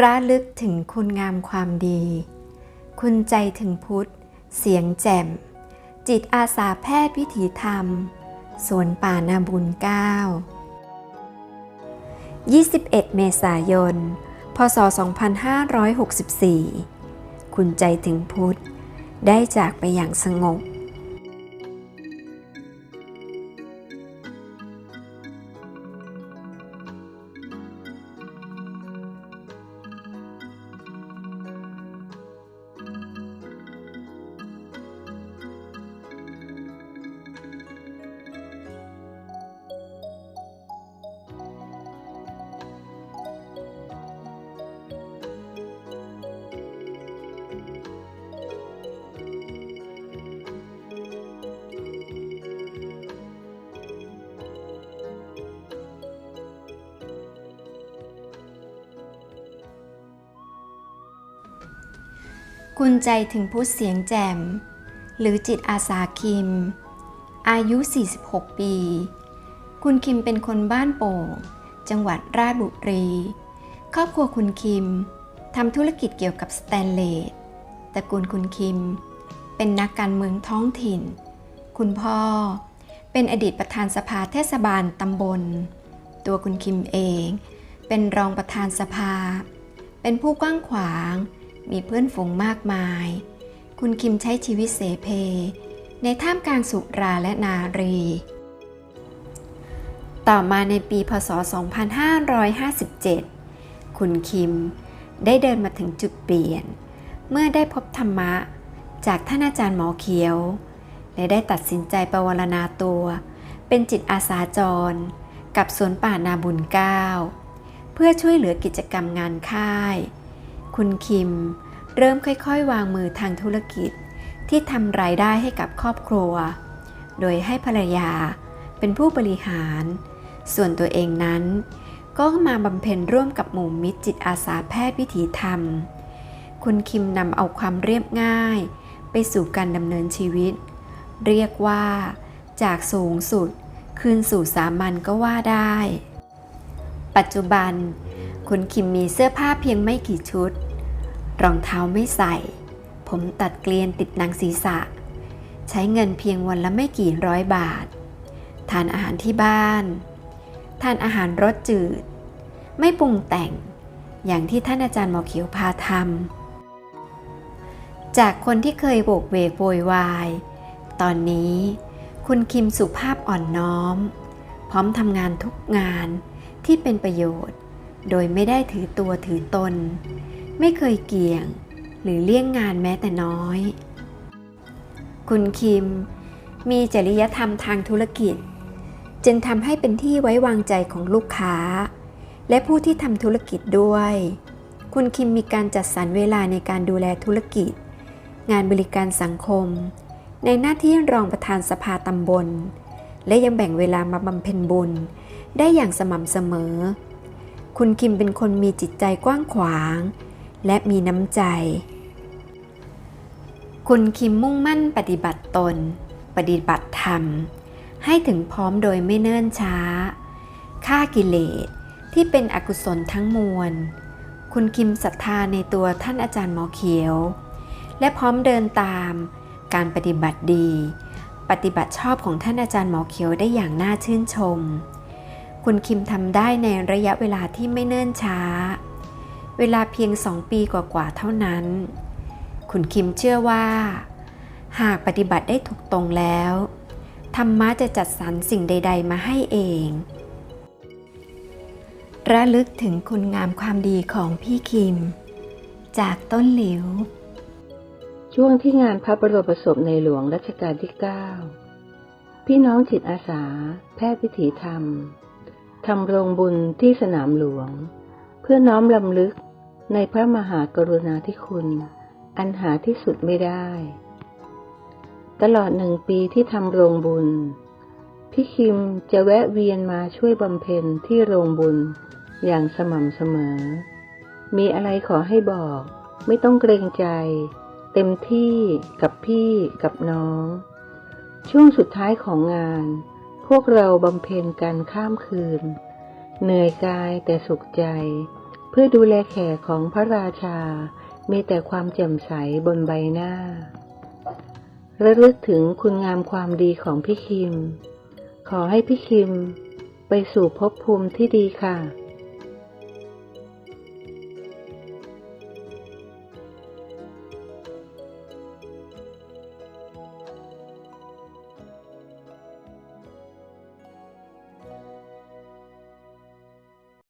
ระลึกถึงคุณงามความดี คุณใจถึงพุทธ เสียงแจ่ม จิตอาสาแพทย์วิถีธรรม สวนป่านาบุญเก้า21 เมษายน พศ 2564 คุณใจถึงพุทธ ได้จากไปอย่างสงบ คุณใจถึงพุทธเสียงแจ่ม หรือจิตอาสาคิม อายุ 46 ปี คุณคิมเป็นคนบ้านโป่ง จังหวัดราชบุรีครอบครัวคุณคิมทำธุรกิจเกี่ยวกับสแตนเลสตระกูลคุณคิม เป็นนักการเมืองท้องถิ่น คุณพ่อเป็นอดีตประธานสภาเทศบาลตำบล ตัวคุณคิมเอง เป็นรองประธานสภา เป็นผู้กว้างขวาง มีเพื่อนฝูงมากมาย คุณคิมใช้ชีวิตเสเพ ในท่ามกลางสุราและนารี ต่อมาในปีพศ 2557 คุณคิมได้เดินมาถึงจุดเปลี่ยน เมื่อได้พบธรรมะจากท่านอาจารย์หมอเขียว และได้ตัดสินใจประวรณาตัว เป็นจิตอาสาจร กับสวนป่านาบุญเก้าเพื่อช่วยเหลือกิจกรรมงานค่าย คุณคิม เริ่มค่อยๆ วางมือทางธุรกิจ ที่ทำรายได้ให้กับครอบครัว โดยให้ภรรยาเป็นผู้บริหาร ส่วนตัวเองนั้น ก็มาบำเพ็ญร่วมกับหมู่มิตรจิตอาสาแพทย์วิถีธรรม คุณคิมนำเอาความเรียบง่าย ไปสู่การดำเนินชีวิต เรียกว่า จากสูงสุด คืนสู่สามัญก็ว่าได้ ปัจจุบัน คุณคิมมีเสื้อผ้าเพียงไม่กี่ชุด รองเท้าไม่ใส่ ผมตัดเกลียนติดหนังศีรษะ ใช้เงินเพียงวันละไม่กี่ร้อยบาท ทานอาหารที่บ้าน ทานอาหารรสจืด ไม่ปรุงแต่ง อย่างที่ท่านอาจารย์หมอเขียวพาทำจากคนที่เคยโบกเวกโวยวาย ตอนนี้คุณคิมสุภาพอ่อนน้อม พร้อมทำงานทุกงานที่เป็นประโยชน์ โดยไม่ได้ถือตัวถือตน ไม่เคยเกี่ยง หรือเลี่ยงงานแม้แต่น้อย คุณคิม มีจริยธรรมทางธุรกิจ จึงทำให้เป็นที่ไว้วางใจของลูกค้า และผู้ที่ทำธุรกิจด้วย คุณคิมมีการจัดสรรเวลาในการดูแลธุรกิจ งานบริการสังคม ในหน้าที่รองประธานสภาตำบล และยังแบ่งเวลามาบำเพ็ญบุญ ได้อย่างสม่ำเสมอ คุณคิมเป็นคนมีจิตใจกว้างขวาง และมีน้ำใจ คุณคิมมุ่งมั่นปฏิบัติตน ปฏิบัติธรรม ให้ถึงพร้อมโดยไม่เนิ่นช้าฆ่ากิเลสที่เป็นอกุศลทั้งมวล คุณคิมศรัทธาในตัวท่านอาจารย์หมอเขียว และพร้อมเดินตามการปฏิบัติดี ปฏิบัติชอบของท่านอาจารย์หมอเขียวได้อย่างน่าชื่นชม คุณคิมทำได้ในระยะเวลาที่ไม่เนิ่นช้า เวลาเพียงสองปีกว่าๆเท่านั้น คุณคิมเชื่อว่า หากปฏิบัติได้ถูกตรงแล้ว ธรรมะจะจัดสรรสิ่งใด ๆ มาให้เอง ระลึกถึงคุณงามความดีของพี่คิม จากต้นหลิว ช่วงที่งานพระบรมศพในหลวงรัชกาลที่ 9 พี่น้องจิตอาสา แพทย์วิถีธรรม ทำโรงบุญที่สนามหลวง เพื่อน้อมลำลึกในพระมหากรุณาธิคุณ อันหาที่สุดไม่ได้ ตลอดหนึ่งปีที่ทำโรงบุญ พี่คิมจะแวะเวียนมาช่วยบำเพ็ญที่โรงบุญอย่างสม่ำเสมอ มีอะไรขอให้บอก ไม่ต้องเกรงใจ เต็มที่กับพี่กับน้อง ช่วงสุดท้ายของงาน วกเราบำเพ็ญกันข้ามคืน เหนื่อยกายแต่สุขใจ เพื่อดูแลแขกของพระราชา มีแต่ความแจ่มใสบนใบหน้า ระลึกถึงคุณงามความดีของพี่คิม ขอให้พี่คิมไปสู่ภพภูมิที่ดีค่ะ